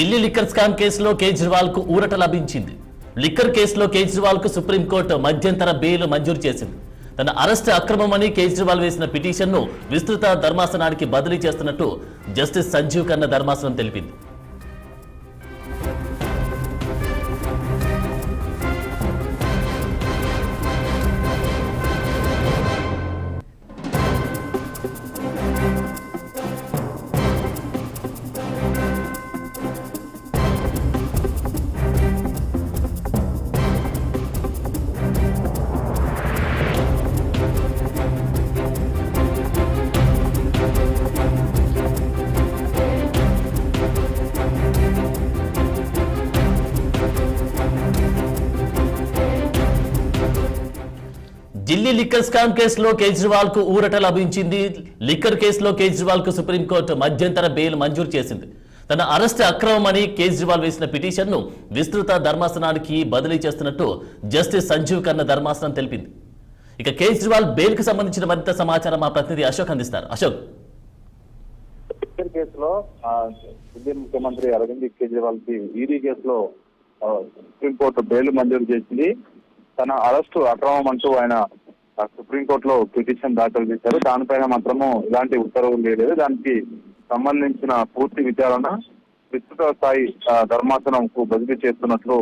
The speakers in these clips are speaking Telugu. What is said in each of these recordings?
ఢిల్లీ లిక్కర్ స్కామ్ కేసులో కేజ్రీవాల్కు ఊరట లభించింది. లిక్కర్ కేసులో కేజ్రీవాల్కు సుప్రీంకోర్టు మధ్యంతర బెయిల్ మంజూరు చేసింది. తన అరెస్ట్ అక్రమమని కేజ్రీవాల్ వేసిన పిటిషన్ను విస్తృత ధర్మాసనానికి బదిలీ చేస్తున్నట్టు జస్టిస్ సంజీవ్ ఖన్నా ధర్మాసనం తెలిపింది. ఢిల్లీ లిక్కర్ స్కామ్ కేసులో కేజ్రీవాల్కు ఊరట లభించింది. లిక్కర్ కేసులో కేజ్రీవాల్కు సుప్రీంకోర్టు మధ్యంతర బెయిల్ మంజూరు చేసింది. తన అరెస్ట్ అక్రమమని కేజ్రీవాల్ వేసిన పిటిషన్ను విస్తృత ధర్మాసనానికి బదిలీ చేస్తున్నట్టు జస్టిస్ సంజీవ్ కన్న ధర్మాసనం తెలిపింది. ఇక కేజ్రీవాల్ బెయిల్కు సంబంధించిన మరింత సమాచారం మా ప్రతినిధి అశోక్ అందిస్తారు. అశోక్. కేసులో ఢిల్లీ ముఖ్యమంత్రి అరవింద్ కేజ్రీవాల్కి ఈడీ కేసులో సుప్రీంకోర్టు బెయిల్ మంజూరు చేసింది. తన అరెస్టు అక్రమం అంటూ ఆయన సుప్రీంకోర్టులో పిటిషన్ దాఖలు చేశారు. దానిపైన మాత్రము ఇలాంటి ఉత్తర్వులు లేదు దానికి సంబంధించిన పూర్తి విచారణ విస్తృత స్థాయి ధర్మాసనంకు బదిలీ చేస్తున్నట్లు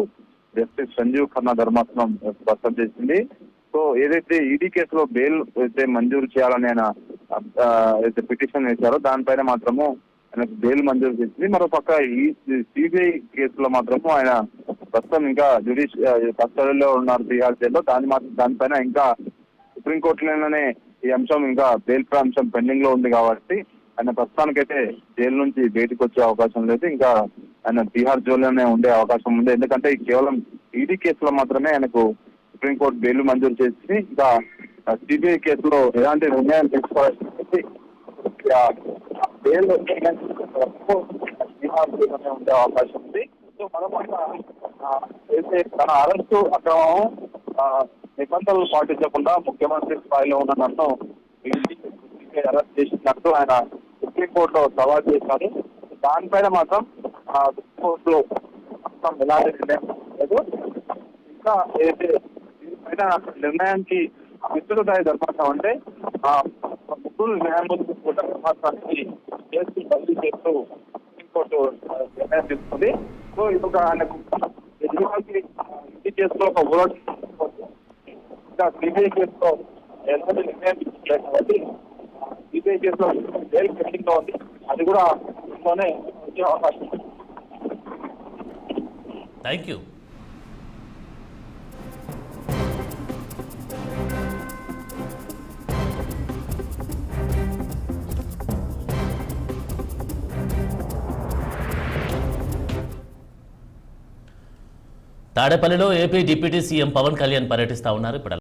జస్టిస్ సంజీవ్ ఖన్నా ధర్మాసనం స్పష్టం చేసింది. సో ఏదైతే ఈడీ కేసులో బెయిల్ అయితే మంజూరు చేయాలని ఆయన అయితే పిటిషన్ వేశారో దానిపైన మాత్రము ఆయనకు బెయిల్ మంజూరు చేసింది. మరోపక్క ఈ సిబిఐ కేసులో మాత్రము ఆయన ప్రస్తుతం ఇంకా జుడిషియల్ కస్టడీలో ఉన్నారు బీహార్ జైల్లో. దాని మాత్రం దానిపైన ఇంకా సుప్రీంకోర్టులోనే ఈ అంశం ఇంకా బెయిల్ పై అంశం పెండింగ్లో ఉంది కాబట్టి ఆయన ప్రస్తుతానికైతే జైలు నుంచి బయటకు వచ్చే అవకాశం లేదు. ఇంకా ఆయన బీహార్ జైల్లోనే ఉండే అవకాశం ఉంది. ఎందుకంటే కేవలం ఈడీ కేసులో మాత్రమే ఆయనకు సుప్రీంకోర్టు బెయిల్ మంజూరు చేసి ఇంకా సిబిఐ కేసులో ఎలాంటి నిర్ణయం తీసుకోవాల్సి బెయిల్ తీసుకునే బీహార్ జైల్లోనే ఉండే అవకాశం ఉంది. సో మరొక తన అరెస్టు అక్రమం నిబంధనలు పాటించకుండా ముఖ్యమంత్రి స్థాయిలో ఉన్న నన్ను అరెస్ట్ చేసినట్టు ఆయన సుప్రీంకోర్టులో సవాల్ చేశారు. దానిపైన మాత్రం ఆ, సుప్రీంకోర్టులో మొత్తం ఎలాంటి నిర్ణయం లేదు. ఇంకా ఏదైతే దీనిపైన నిర్ణయానికి విస్తృత స్థాయి అంటే ఆ ముగ్గురు న్యాయమూర్తి కూడా ధర్మాసానికి కేసు బదిలీ చేస్తూ సుప్రీంకోర్టు నిర్ణయం తీసుకుంది. సో ఇది ఒక ఆయనకు ఎదురుకి ఈ కేసులో ఒక ఓట్ ఇంకా సిబిఐ కేసులో ఎలాంటి నిర్ణయం తీసుకోలేదు కాబట్టి సిబిఐ కేసులో జైలు పెండింగ్లో ఉంది అది కూడా ఇంట్లోనే వచ్చే అవకాశం. థ్యాంక్ యూ తాడేపల్లిలో AP deputy CM Pawan Kalyan పర్యటిస్తా ఉన్నారు. ఇప్పుడు